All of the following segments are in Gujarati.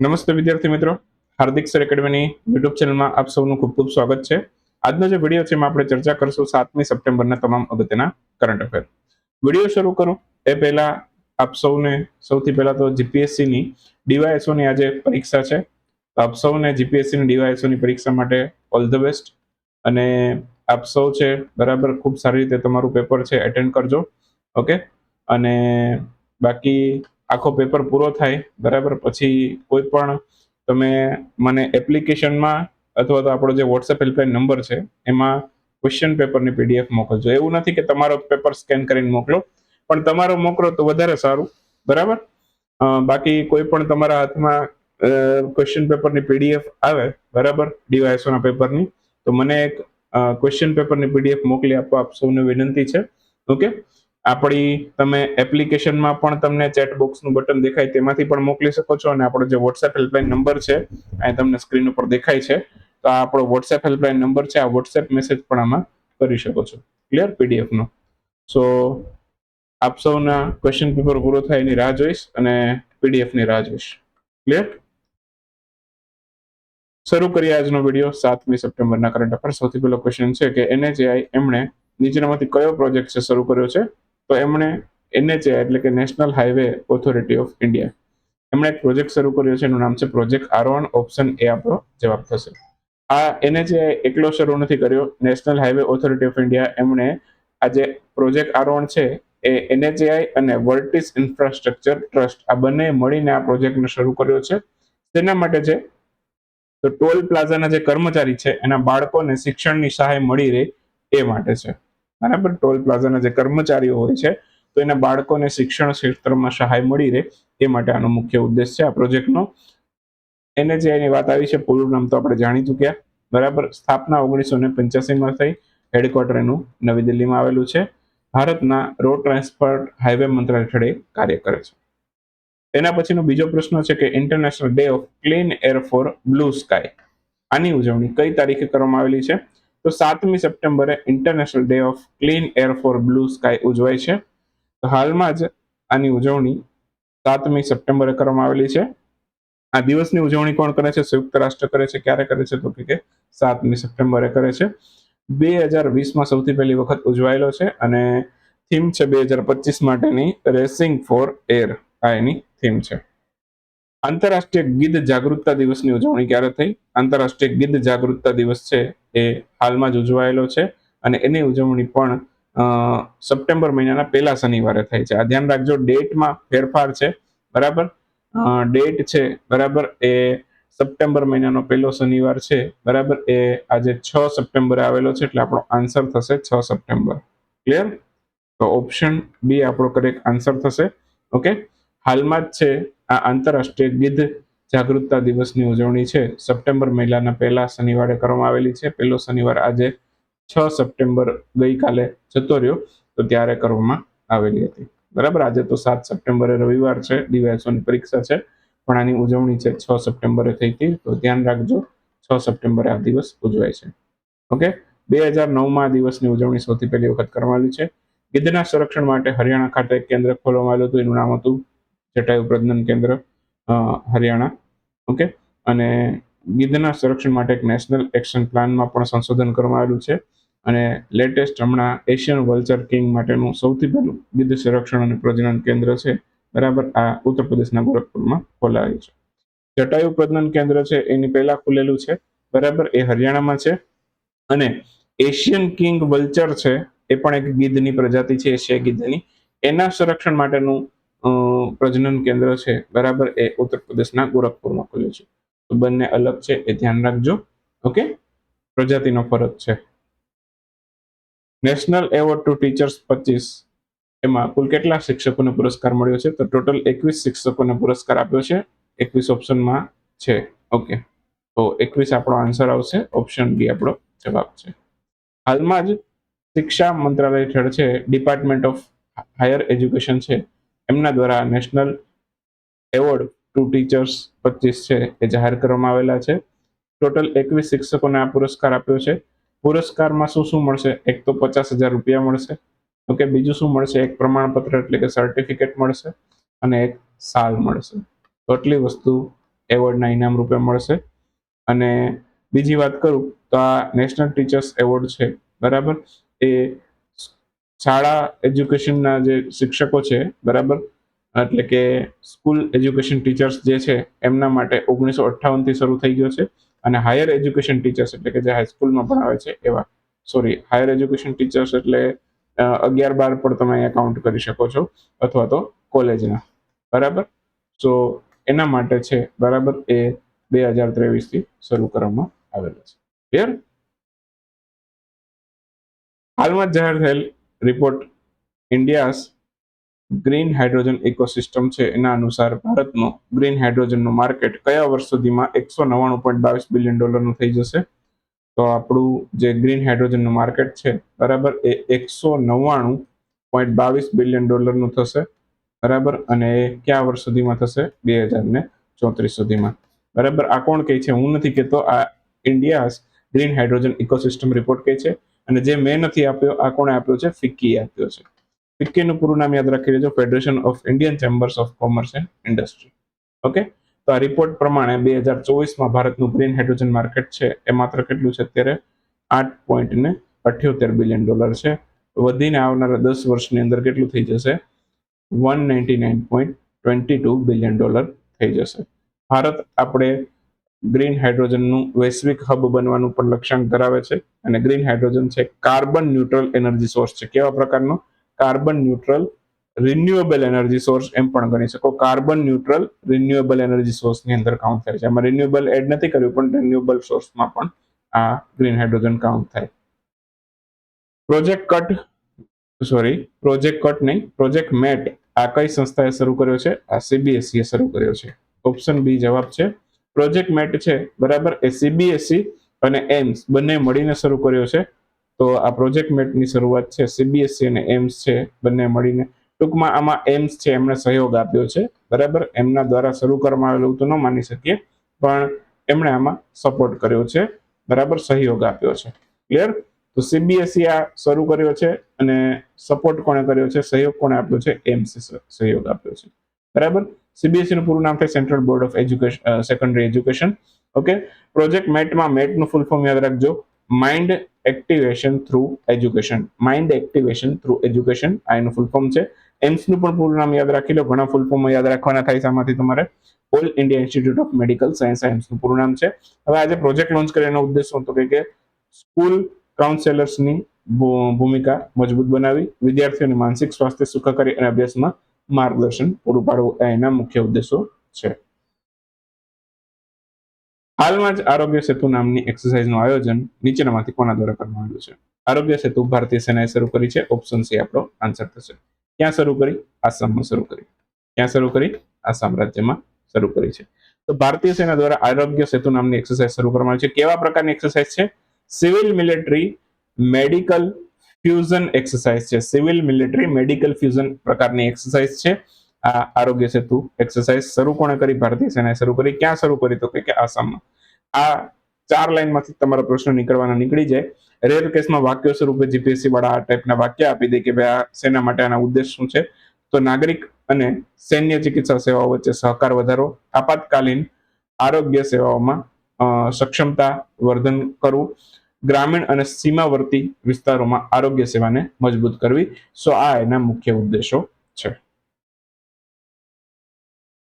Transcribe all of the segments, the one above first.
નમસ્તે વિદ્યાર્થી મિત્રો. હાર્દિક સર એકેડમીની યુટ્યુબ ચેનલમાં આપ સૌનું ખૂબ ખૂબ સ્વાગત છે. આજનો જે વીડિયો છે એમાં આપણે ચર્ચા કરશું સાતમી સપ્ટેમ્બરના તમામ અગત્યના કરંટ અફેર વીડિયો શરૂ કરું. એ પહેલા આપ સૌને સૌથી પહેલા તો જીપીએસસીની ડીવાયએસઓની આજે પરીક્ષા છે. આપ સૌને જીપીએસસીની ડીવાયએસઓની પરીક્ષા માટે ઓલ ધ બેસ્ટ અને આપ સૌ છે બરાબર ખૂબ સારી રીતે તમારું પેપર છે એટેન્ડ કરજો. ઓકે અને બાકી આખો પેપર પૂરો થાય, બરાબર? પછી કોઈ પણ તમે મને એપ્લિકેશનમાં અથવા તો આપણો જે વોટ્સએપ હેલ્પલાઇન નંબર છે, એમાં ક્વેશ્ચન પેપરની પીડીએફ મોકલજો. એવું નથી કે તમારો પેપર સ્કેન કરીને મોકલો, પણ તમારો મોકલો તો વધારે સારું, બરાબર? બાકી કોઈ પણ તમારા હાથમાં ક્વેશ્ચન પેપરની પીડીએફ આવે, બરાબર? ડીવાયસોના પેપરની તો મને એક ક્વેશ્ચન પેપરની પીડીએફ મોકલી આપવા આપ સૌને વિનંતી છે, ઓકે? આપણી તમે એપ્લિકેશનમાં પણ તમને ચેટ બોક્સનું બટન દેખાય તેમાંથી પણ મોકલી શકો છો અને આપણો જે વોટ્સએપ હેલ્પલાઇન નંબર છે અહીં તમને સ્ક્રીન ઉપર દેખાય છે. તો આ આપણો વોટ્સએપ હેલ્પલાઇન નંબર છે, આ વોટ્સએપ મેસેજ પણ આમાં કરી શકો છો. ક્લિયર પીડીએફનો સો આપ સૌના ક્વેશ્ચન પેપર પૂરો થાય એની રાહ જોઈશ અને પીડીએફની રાહ જોઈશ. ક્લિયર શરૂ કરીએ આજનો વીડિયો સાતમી સપ્ટેમ્બરના કરંટ અફેર સૌથી પહેલો ક્વેશ્ચન છે કે એનએચએઆઈ એમણે નીચેનામાંથી કયો પ્રોજેક્ટ છે શરૂ કર્યો છે? તો એમણે એનએચએ એટલે કે national highway authority of India એમણે એક પ્રોજેક્ટ શરૂ કર્યો છે, એનું નામ છે પ્રોજેક્ટ આરોહણ ઓપ્શન એ આપણો જવાબ થશે. આ એનએચએ એકલો શરૂ નથી કર્યો national highway authority of India એમણે આ જે પ્રોજેક્ટ આરોહણ છે, એ એનએચએઆઈ અને વર્ટિસ ઇન્ફ્રાસ્ટ્રક્ચર ટ્રસ્ટ આ બંને મળીને આ પ્રોજેક્ટને શરૂ કર્યો છે. તેના માટે છે તો ટોલ પ્લાઝાના જે કર્મચારી છે, એના બાળકોને શિક્ષણની સહાય મળી રહે એ માટે છે. બરાબર? ટોલ પ્લાઝાના જે કર્મચારીઓ હોય છે, તો એના બાળકોને શિક્ષણ ક્ષેત્રમાં સહાય મળી રહે એ માટે આનો મુખ્ય ઉદ્દેશ છે આ પ્રોજેક્ટનો. એને જે એની વાત આવી છે, પૂરું નામ તો આપણે જાણી ચૂક્યા. બરાબર? સ્થાપના ઓગણીસો ને પંચ્યાસીમાં થઈ. હેડક્વાર્ટર એનું નવી દિલ્હીમાં આવેલું છે. ભારતના રોડ ટ્રાન્સપોર્ટ હાઈવે મંત્રાલય હેઠળ કાર્ય કરે છે. એના પછીનો બીજો પ્રશ્ન છે કે international day of clean air for blue sky આની ઉજવણી કઈ તારીખે કરવામાં આવેલી છે? તો સાતમી સપ્ટેમ્બરે international day of clean air for blue sky ઉજવાય છે. તો હાલમાં જ આની ઉજવણી સાતમી સપ્ટેમ્બરે કરવામાં આવેલી છે. આ દિવસની ઉજવણી કોણ કરે છે? સંયુક્ત રાષ્ટ્ર કરે છે. ક્યારે કરે છે? તો કે સાતમી સપ્ટેમ્બરે કરે છે. બે હજાર વીસમાં સૌથી પહેલી વખત ઉજવાયેલો છે અને થીમ છે બે હજાર પચીસ માટેની રેસિંગ ફોર એર આ એની થીમ છે. આંતરરાષ્ટ્રીય ગીધ જાગૃતતા દિવસની ઉજવણી ક્યારે થઈ? આંતરરાષ્ટ્રીય ગીધ જાગૃતતા દિવસ છે એ હાલમાં જ ઉજવાયેલો છે અને એની ઉજવણી પણ સપ્ટેમ્બર મહિનાના પહેલા શનિવારે થાય છે. આ ધ્યાન રાખજો, ડેટમાં ફેરફાર છે, બરાબર? ડેટ છે, બરાબર? એ સપ્ટેમ્બર મહિનાનો પહેલો શનિવાર છે, બરાબર? એ આજે છ સપ્ટેમ્બરે આવેલો છે, એટલે આપણો આન્સર થશે છ સપ્ટેમ્બર. ક્લિયર? તો ઓપ્શન બી આપણો કરેક્ટ આન્સર થશે. ઓકે? હાલમાં જ છે આ આંતરરાષ્ટ્રીય ગીધ જાગૃતતા દિવસની ઉજવણી છે. સપ્ટેમ્બર મહિલાના પહેલા શનિવારે કરવામાં આવેલી છે. પહેલો શનિવાર આજે છ સપ્ટેમ્બર ગઈકાલે જતો રહ્યો, તો ત્યારે કરવામાં આવેલી હતી. બરાબર? આજે તો સાત સપ્ટેમ્બરે રવિવાર છે. ડીવાયસોની પરીક્ષા છે. પણ આની ઉજવણી છે છ સપ્ટેમ્બરે થઈ હતી. તો ધ્યાન રાખજો, છ સપ્ટેમ્બરે આ દિવસ ઉજવાય છે. ઓકે? બે હજાર નવમાં દિવસની ઉજવણી સૌથી પહેલી વખત કરવામાં આવી છે. ગીધના સંરક્ષણ માટે હરિયાણા ખાતે કેન્દ્ર ખોલવામાં આવેલું હતું. એનું નામ હતું જટાયુ પ્રજનન કેન્દ્ર. હરિયાણા. ઓકે? અને ગીધના સંરક્ષણ માટે એક નેશનલ એક્શન પ્લાનમાં પણ સંશોધન કરવામાં આવેલું છે. અને લેટેસ્ટ હમણાં એશિયન વલ્ચર કિંગ માટેનું સૌથી પહેલું ગીધ સંરક્ષણ અને પ્રજનન કેન્દ્ર છે. બરાબર? આ ઉત્તર પ્રદેશના ગોરખપુરમાં ખોલાયું છે. જટાયુ પ્રજનન કેન્દ્ર છે, એની પહેલા ખુલેલું છે. બરાબર? એ હરિયાણામાં છે. અને એશિયન કિંગ વલ્ચર છે, એ પણ એક ગીધની પ્રજાતિ છે, એશિયા ગીધની. એના સંરક્ષણ માટેનું પ્રજનન કેન્દ્ર છે, બરાબર, એ ઉત્તર પ્રદેશના ગોરખપુરમાં ખુલ્યું છે. તો બંને અલગ છે, એ ધ્યાન રાખજો. ઓકે? પ્રજાતિનો ફરક છે. નેશનલ એવોર્ડ ટુ ટીચર્સ પચીસ. એમાં કુલ કેટલા શિક્ષકોને પુરસ્કાર મળ્યો છે? તો ટોટલ એકવીસ શિક્ષકોને પુરસ્કાર આપ્યો છે. એકવીસ ઓપ્શનમાં છે. ઓકે. તો એકવીસ આપણો આન્સર આવશે. ઓપ્શન બી આપણો જવાબ છે. હાલમાં જ શિક્ષા મંત્રાલય હેઠળ છે ડિપાર્ટમેન્ટ ઓફ હાયર એજ્યુકેશન છે. એમના દ્વારા નેશનલ એવોર્ડ ટુ ટીચર્સ પચીસ છે એ જાહેર કરવામાં આવેલા છે. ટોટલ એકવીસ શિક્ષકોને આ પુરસ્કાર આપ્યો છે. પુરસ્કારમાં શું શું મળશે? એક તો પચાસ હજાર રૂપિયા મળશે. ઓકે, બીજું શું મળશે? એક પ્રમાણપત્ર એટલે કે સર્ટિફિકેટ મળશે અને એક સાલ મળશે. તો આટલી વસ્તુ એવોર્ડના ઇનામ રૂપે મળશે. અને બીજી વાત કરું તો આ નેશનલ ટીચર્સ એવોર્ડ છે, બરાબર? એ શાળા એજ્યુકેશનના જે શિક્ષકો છે, બરાબર? એટલે કે સ્કૂલ એજ્યુકેશન ટીચર્સ જે છે, એમના માટે ઓગણીસો અઠ્ઠાવનથી શરૂ થઈ ગયો છે અને હાયર એજ્યુકેશન ટીચર્સ એટલે કે જે હાઈસ્કૂલમાં ભણાવે છે એવા, સોરી, હાયર એજ્યુકેશન ટીચર્સ એટલે અગિયાર બાર પણ તમે અહીંયા કાઉન્ટ કરી શકો છો, અથવા તો કોલેજના, બરાબર? સો એના માટે છે, બરાબર, એ બે હજાર ત્રેવીસથી શરૂ કરવામાં આવેલા છે. ક્લિયર હાલમાં જ જાહેર થયેલ report India's green hydrogen ecosystem છે. એના અનુસાર ભારતનું ગ્રીન હાઇડ્રોજનનું માર્કેટ કયા વર્ષ સુધીમાં એકસો નવ્વાણું પોઈન્ટ બાવીસ બિલિયન ડોલરનું થઈ જશે? તો આપણું જે ગ્રીન હાઇડ્રોજનનું માર્કેટ છે, બરાબર, એ એકસો નવ્વાણું પોઈન્ટ બાવીસ બિલિયન ડોલરનું થશે. બરાબર, અને એ કયા વર્ષ સુધીમાં થશે? બે હજાર ને ચોત્રીસ સુધીમાં. બરાબર, આ કોણ કહે છે? હું નથી કહેતો, આ India's green hydrogen ecosystem report કહે છે. અને જે મેં નથી આપ્યો, આ કોણે આપ્યો છે? ફિક્કીએ આપ્યો છે. ફિક્કીનું પૂરું નામ યાદ રાખી લેજો. Federation of Indian chambers of commerce and industry okay તો આ રિપોર્ટ પ્રમાણે બે હજાર ચોવીસમાં ભારતનું ગ્રીન હાઇડ્રોજન માર્કેટ છે, એ માત્ર કેટલું છે અત્યારે? આઠ પોઈન્ટ ને અઠ્યોતેર બિલિયન ડોલર છે. વધીને આવનારા દસ વર્ષની અંદર કેટલું થઈ જશે? One ninety nine point twenty two billion dollar થઈ જશે. ભારત આપણે ગ્રીન હાઇડ્રોજનનું વૈશ્વિક હબ બનવાનું પણ લક્ષ્યાંક ધરાવે છે અને ગ્રીન હાઇડ્રોજન છે કાર્બન ન્યુટ્રલ એનર્જી સોર્સ છે. કેવા પ્રકારનો? Carbon neutral renewable energy source એમ પણ ગણી શકો. કાર્બન ન્યુટ્રલ રિન્યુએબલ એનર્જી સોર્સની અંદર કાઉન્ટ થાય છે. આમાં રિન્યુએબલ એડ નથી કર્યું, પણ રિન્યુએબલ સોર્સમાં પણ આ ગ્રીન હાઇડ્રોજન કાઉન્ટ થાય. Project cut sorry project cut નહીં, પ્રોજેક્ટ મેટ આ કઈ સંસ્થાએ શરૂ કર્યો છે? આ સીબીએસઈએ શરૂ કર્યો છે. ઓપ્શન બી જવાબ છે પ્રોજેક્ટ મેટ છે, બરાબર? એ સીબીએસઈ અને એમ્સ, બંને મળીને શરૂ કર્યો છે. તો આ પ્રોજેક્ટ મેટની શરૂઆત છે સીબીએસઈ અને એમ્સ છે, બંને મળીને. ટૂંકમાં આમાં એમ્સ છે, એમણે સહયોગ આપ્યો છે, બરાબર? એમના દ્વારા શરૂ કરવામાં આવેલું તો ન માની શકીએ, પણ એમણે આમાં સપોર્ટ કર્યો છે, બરાબર? સહયોગ આપ્યો છે. ક્લિયર તો સીબીએસઈ આ શરૂ કર્યો છે અને સપોર્ટ કોણે કર્યો છે? સહયોગ કોણે આપ્યો છે? એમ્સે સહયોગ આપ્યો છે. બરાબર? સીબીએસઈ નું પૂરું નામ છે central board of education secondary education okay project મેટમાં મેટનું ફૂલ ફોર્મ યાદ રાખજો. Mind activation through education mind activation through education આ એનું ફૂલ ફોર્મ છે. એમ્સનું પણ પૂરું નામ યાદ રાખી લો. ઘણા ફૂલ ફોર્મ યાદ રાખવાના થાય છે આમાંથી તમારે. All India institute of medical science સાયન્સનું પૂરું નામ છે. હવે આજે પ્રોજેક્ટ લોન્ચ એનો ઉદ્દેશ શું? હતો કે સ્કૂલ કાઉન્સેલર્સની ભૂમિકા મજબૂત બનાવી, વિદ્યાર્થીઓની માનસિક સ્વાસ્થ્ય સુખાકારી અને અભ્યાસમાં માર્ગદર્શન પૂરું પાડવું એના મુખ્ય ઉદ્દેશો છે. હાલમાં જ આરોગ્ય સેતુ નામની એક્સરસાઇઝનું આયોજન નીચેનામાંથી કોના દ્વારા કરવામાં આવ્યું છે? આરોગ્ય સેતુ ભારતીય સેનાએ શરૂ કરી છે. ઓપ્શન સી આપણો આન્સર થશે. ક્યાં શરૂ કરી? આસામમાં શરૂ કરી. ક્યાં શરૂ કરી? આસામ રાજ્યમાં શરૂ કરી છે. તો ભારતીય સેના દ્વારા આરોગ્ય સેતુ નામની એક્સરસાઇઝ શરૂ કરવામાં આવી છે. કેવા પ્રકારની એક્સરસાઇઝ છે? Civil military medical fusion exercise છે. સિવિલ મિલિટરી મેડિકલ ફ્યુઝન પ્રકારની એક્સરસાઇઝ છે. આ આરોગ્ય સેતુ એક્સરસાઇઝ શરૂ કોણે કરી? ભારતીય સેનાએ શરૂ કરી. ક્યાં શરૂ કરી તો કે આસામમાં. આ ચાર લાઈનમાંથી તમારો પ્રશ્ન નીકળવાના નીકળી જાય. રેર કેસમાં વાક્યો સ્વરૂપે જીપીએસસી વાળા આ ટાઈપના વાક્ય આપી દે કે ભાઈ આ સેના માટે આના ઉદ્દેશ શું છે? તો નાગરિક અને સૈન્ય ચિકિત્સા સેવાઓ વચ્ચે સહકાર વધારો, આપાતકાલીન આરોગ્ય સેવાઓમાં સક્ષમતા વર્ધન કરવું. ગ્રામીણ અને સીમાવર્તી વિસ્તારોમાં આરોગ્ય સેવાને મજબૂત કરવી. સો આ એના મુખ્ય ઉદ્દેશો છે.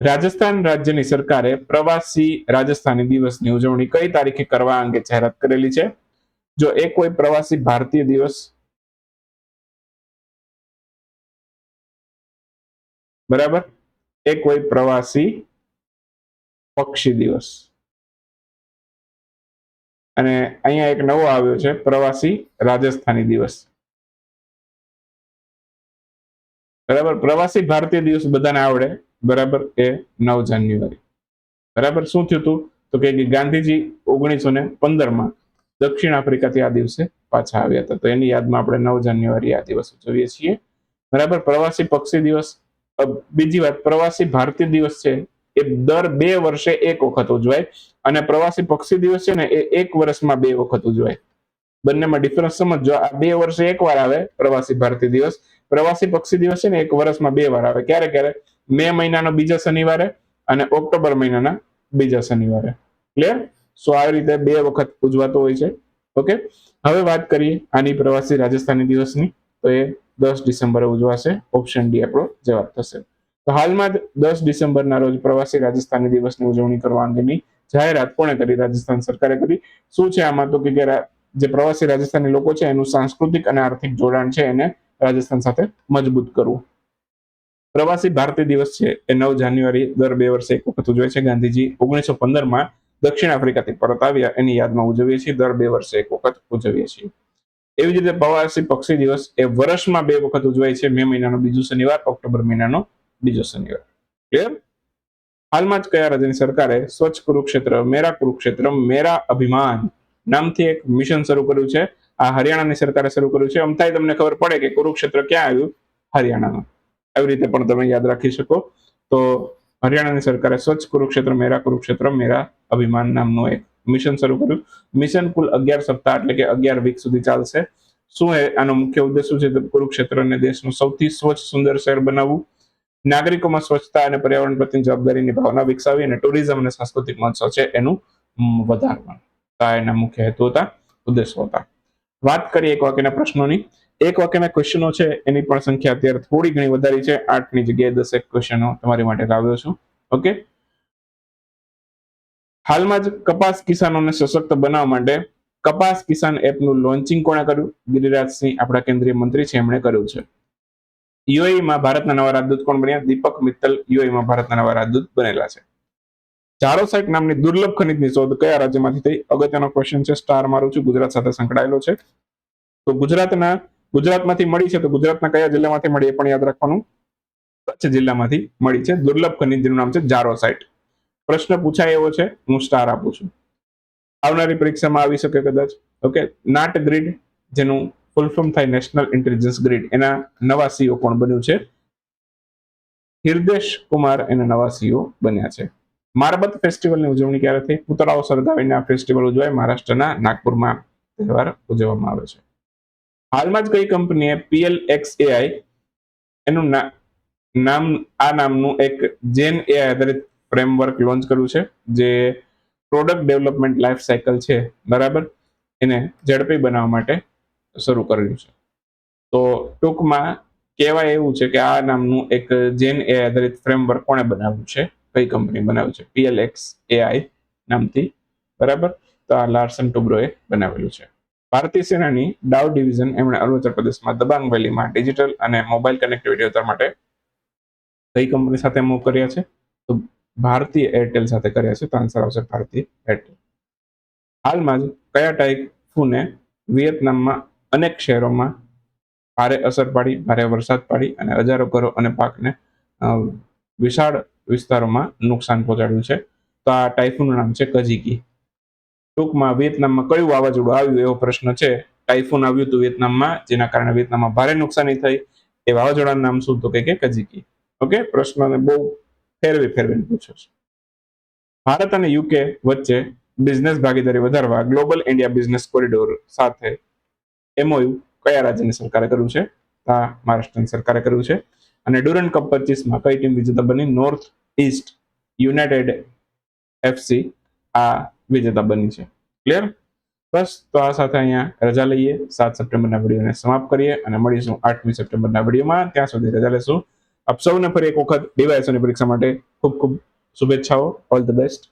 રાજસ્થાન રાજ્યની સરકારે પ્રવાસી રાજસ્થાની દિવસની ઉજવણી કઈ તારીખે કરવા અંગે જાહેરાત કરેલી છે? જો એ કોઈ પ્રવાસી ભારતીય દિવસ બરાબર? એ કોઈ પ્રવાસી પક્ષી દિવસ. અને અહીંયા એક નવો આવ્યો છે, પ્રવાસી રાજસ્થાની દિવસ. બરાબર? પ્રવાસી ભારતીય દિવસ બધાને આવડે, બરાબર? એ નવ જાન્યુઆરી. બરાબર? શું થયું હતું તો કે ગાંધીજી ઓગણીસો ને પંદરમાં દક્ષિણ આફ્રિકાથી આ દિવસે પાછા આવ્યા હતા. તો એની યાદમાં આપણે નવ જાન્યુઆરી આ દિવસ ઉજવીએ છીએ. બરાબર? પ્રવાસી પક્ષી દિવસ. બીજી વાત, પ્રવાસી ભારતીય દિવસ છે એ દર બે વર્ષે એક વખત ઉજવાય. અને પ્રવાસી પક્ષી દિવસ છે ને એ એક વર્ષમાં બે વખત ઉજવાય. બંનેમાં ડિફરન્સ સમજો આ બે વર્ષે એક વાર આવે, પ્રવાસી ભારતીય દિવસ, પ્રવાસી પક્ષી દિવસ છે ને એક વર્ષમાં બે વાર આવે. ક્યારે ક્યારે? મે મહિનાનો બીજા શનિવારે અને ઓક્ટોબર મહિનાના બીજા શનિવારે. ક્લિયર સો આવી રીતે બે વખત ઉજવાતો હોય છે. ઓકે હવે વાત કરીએ આની પ્રવાસી રાજસ્થાની દિવસની. તો એ દસ ડિસેમ્બરે ઉજવાશે. ઓપ્શન ડી આપણો જવાબ થશે. તો હાલમાં દસ ડિસેમ્બરના રોજ પ્રવાસી રાજસ્થાની દિવસની ઉજવણી કરવા અંગેની જાહેરાત કોણે કરી? રાજસ્થાન સરકારે કરી. શું છે આમાં તો કે જે પ્રવાસી રાજસ્થાની લોકો છે, એનું સાંસ્કૃતિક અને આર્થિક જોડાણ છે એને રાજસ્થાન સાથે મજબૂત કરવું. પ્રવાસી ભારતીય દિવસ છે એ નવ જાન્યુઆરી દર બે વર્ષે એક વખત ઉજવાય છે. ગાંધીજી ઓગણીસો પંદરમાં દક્ષિણ આફ્રિકાથી પરત આવ્યા. એની યાદમાં ઉજવીએ છીએ. દર બે વર્ષે એક વખત ઉજવીએ છીએ. એવી જ રીતે પ્રવાસી પક્ષી દિવસ એ વર્ષમાં બે વખત ઉજવાય છે. મે મહિનાનો બીજો શનિવાર, ઓક્ટોબર મહિનાનો બીજો શનિવાર. ક્લિયર હાલમાં જ કયા રાજ્યની સરકારે સ્વચ્છ કુરુક્ષેત્ર, મેરા કુરુક્ષેત્ર, મેરા અભિમાન નામથી એક મિશન શરૂ કર્યું છે. આ હરિયાણાની સરકારે શરૂ કર્યું છે. અમથાય તમને ખબર પડે કે કુરુક્ષેત્ર ક્યાં આવ્યું? હરિયાણામાં. આવી રીતે પણ તમે યાદ રાખી શકો. તો હરિયાણાની સરકારે સ્વચ્છ કુરુક્ષેત્ર, મેરા કુરુક્ષેત્ર, મેરા અભિમાન નામનું એક મિશન શરૂ કર્યું. મિશન કુલ અગિયાર સપ્તાહ એટલે કે અગિયાર વીક સુધી ચાલશે. શું એ આનો મુખ્ય ઉદ્દેશ શું છે? કુરુક્ષેત્રને દેશનું સૌથી સ્વચ્છ, સુંદર શહેર બનાવવું. નાગરિકોમાં સ્વચ્છતા અને પર્યાવરણ પ્રત્યેની જવાબદારીની ભાવના વિકસાવી અને ટુરિઝમ અને સાંસ્કૃતિક મહોત્સવ છે એનું તો એના મુખ્ય હેતુ હતા, ઉદ્દેશો હતા. વાત કરીએ એક વાક્યના પ્રશ્નોની. એક વાક્યના ક્વેશ્ચનો છે, એની પણ સંખ્યા અત્યારે થોડી ઘણી વધારી છે. આઠની જગ્યાએ દસેક ક્વેશ્ચનો તમારી માટે લાવ્યો છું. ઓકે? હાલમાં જ કપાસ કિસાનોને સશક્ત બનાવવા માટે કપાસ કિસાન એપનું લોન્ચિંગ કોણે કર્યું? ગિરિરાજસિંહ, આપણા કેન્દ્રીય મંત્રી છે, એમણે કર્યું છે. UAE માં ભારતના નવા રાજદૂત કોણ બન્યા? દીપક મિત્તલ યુએઈમાં ભારતના નવા રાજદૂત બનેલા છે. ચારોસાઇટ નામની દુર્લભ ખનિજની શોધ કયા રાજ્યમાંથી થઈ? અગત્યનો ક્વેશ્ચન છે સ્ટાર મારું છું, ગુજરાત સાથે સંકળાયેલો છે. તો ગુજરાતના, ગુજરાતમાંથી મળી છે તો ગુજરાતના કયા જિલ્લામાંથી મળી એ પણ યાદ રાખવાનું. કચ્છ જિલ્લામાંથી મળી છે. દુર્લભ ખનિજનું નામ છે જારોસાઇટ. પ્રશ્ન પૂછાય એવો છે, હું સ્ટાર આપું છું. આવનારી પરીક્ષામાં આવી શકે કદાચ. ઓકે નાટ ગ્રીડ જેનું ફોર્મ થાય નેશનલ ઇન્ટેલિજન્સ ગ્રીડ એના નવા સીઓ કોણ બન્યું છે? હિરદેશ કુમાર એના નવા સીઓ બન્યા છે. મારબત ફેસ્ટિવલની ઉજવણી ક્યારે થઈ? પુતળાઓ સળગાવીને આ ફેસ્ટિવલ ઉજવાય. મહારાષ્ટ્રના નાગપુરમાં તહેવાર ઉજવવામાં આવે છે. હાલમાં જ કઈ કંપનીએ પીએલ એક્સ એઆઈ એનું નામ, આ નામનું એક જેન એઆઈ આધારિત ફ્રેમવર્ક લોન્ચ કર્યું છે, જે પ્રોડક્ટ ડેવલપમેન્ટ લાઈફ સાયકલ છે. બરાબર? એને ઝડપી બનાવવા માટે શરૂ કર્યું છે. તો ટૂંકમાં કહેવાય એવું છે કે આ નામનું એક જેન એ આધારિત ફ્રેમવર્ક કોણે બનાવ્યું છે? કઈ કંપની બનાવ્યું છે? પીએલએક્સ એઆઈ નામથી. બરાબર? તો આ લાર્સન ટુબ્રોએ બનાવેલું છે. ભારતીય સેનાની ડાવ ડિવિઝન એમણે અરુણાચલ પ્રદેશમાં દબાંગ વેલીમાં ડિજિટલ અને મોબાઈલ કનેક્ટિવિટી વધારવા માટે કઈ કંપની સાથે મૂવ કર્યા છે? તો ભારતીય એરટેલ સાથે કર્યા છે. તો આન્સર આવશે ભારતીય એરટેલ. હાલમાં જ કયા ટાઈફૂને વિયેતનામમાં અનેક શહેરોમાં ભારે અસર પાડી, ભારે વરસાદ પાડી અને હજારો ઘરો અને પાકને વિશાળ વિસ્તારોમાં નુકસાન પહોંચાડ્યું છે. તો આ ટાઈફૂનનું નામ છે કજીકી ટૂંકમાં વિયેતનામમાં કયું વાવાઝોડું આવ્યું એવો પ્રશ્ન છે. ટાઈફૂન આવ્યું હતું વિયેતનામમાં, જેના કારણે વિયેતનામમાં ભારે નુકસાની થઈ. એ વાવાઝોડાનું નામ શું તો કે કજીકી ઓકે? પ્રશ્નને બહુ ફેરવી ફેરવીને પૂછ્યો છે. ભારત અને યુકે વચ્ચે બિઝનેસ ભાગીદારી વધારવા ગ્લોબલ ઇન્ડિયા બિઝનેસ કોરિડોર સાથે એમઓયુ કયા રાજ્યની સરકારે કર્યું છે? આ મહારાષ્ટ્રની સરકારે કર્યું છે. અને ડુરન કપ પચીસમાં કઈ ટીમ વિજેતા બની? નોર્થ ઈસ્ટ યુનાઇટેડ એફસી આ વિજેતા બની છે. ક્લિયર બસ, તો આ સાથે અહીંયા રજા લઈએ. સાત સપ્ટેમ્બરના વિડીયોને સમાપ્ત કરીએ અને મળીશું આઠમી સપ્ટેમ્બરના વિડીયોમાં. ત્યાં સુધી રજા લેશું. આપ સૌને ફરી એક વખત ડીવાયએસઓની પરીક્ષા માટે ખૂબ ખૂબ શુભેચ્છાઓ. All the best